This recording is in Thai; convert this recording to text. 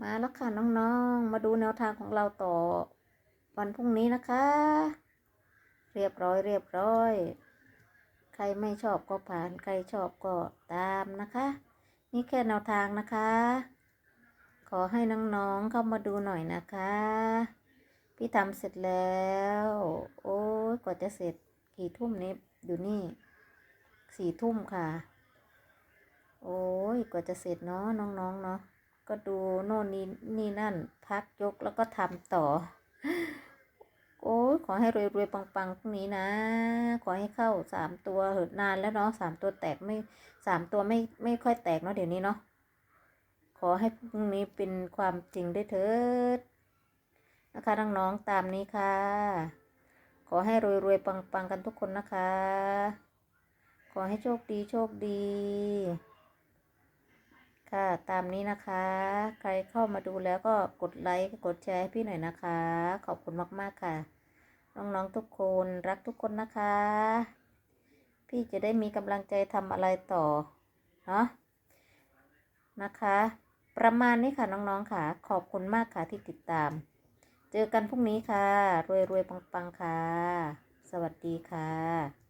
มาแล้วค่ะน้องๆ มาดูแนวทางของเราต่อ วันพรุ่งนี้นะคะ เรียบร้อยเรียบร้อย ใครไม่ชอบก็ผ่านใครชอบก็ตามนะคะ นี่แค่แนวทางนะคะ ขอให้น้องๆเข้ามาดูหน่อยนะคะ พี่ทำเสร็จแล้ว โอ้ยกว่าจะเสร็จกี่ทุ่มนี้อยู่นี่สี่ทุ่มค่ะ โอ้ยกว่าจะเสร็จเนาะน้องๆเนาะ ก็ดูโน่นนี่นี่นั่น พักยกแล้วก็ทำต่อ โอ้ขอให้รวยๆปังๆพรุ่งนี้นะ ขอให้เข้าสามตัวเหอะนานแล้วเนาะสามตัวแตกไม่สามตัวไม่ไม่ค่อยแตกเนาะเดี๋ยวนี้เนาะขอให้พรุ่งนี้เป็นความจริงได้เถิดนะคะน้องๆตามนี้ค่ะ ขอให้รวยๆปังๆกันทุกคนนะคะ ขอให้โชคดีโชคดี ค่ะตามนี้นะคะ ใครเข้ามาดูแล้วก็กดไลค์กดแชร์ให้พี่หน่อยนะคะ ขอบคุณมากๆค่ะ น้องๆทุกคนรักทุกคนนะคะ พี่จะได้มีกำลังใจทำอะไรต่อเนาะนะคะ ประมาณนี้ค่ะน้องๆค่ะ ขอบคุณมากค่ะที่ติดตาม เจอกันพรุ่งนี้ค่ะ รวยๆปังๆค่ะ สวัสดีค่ะ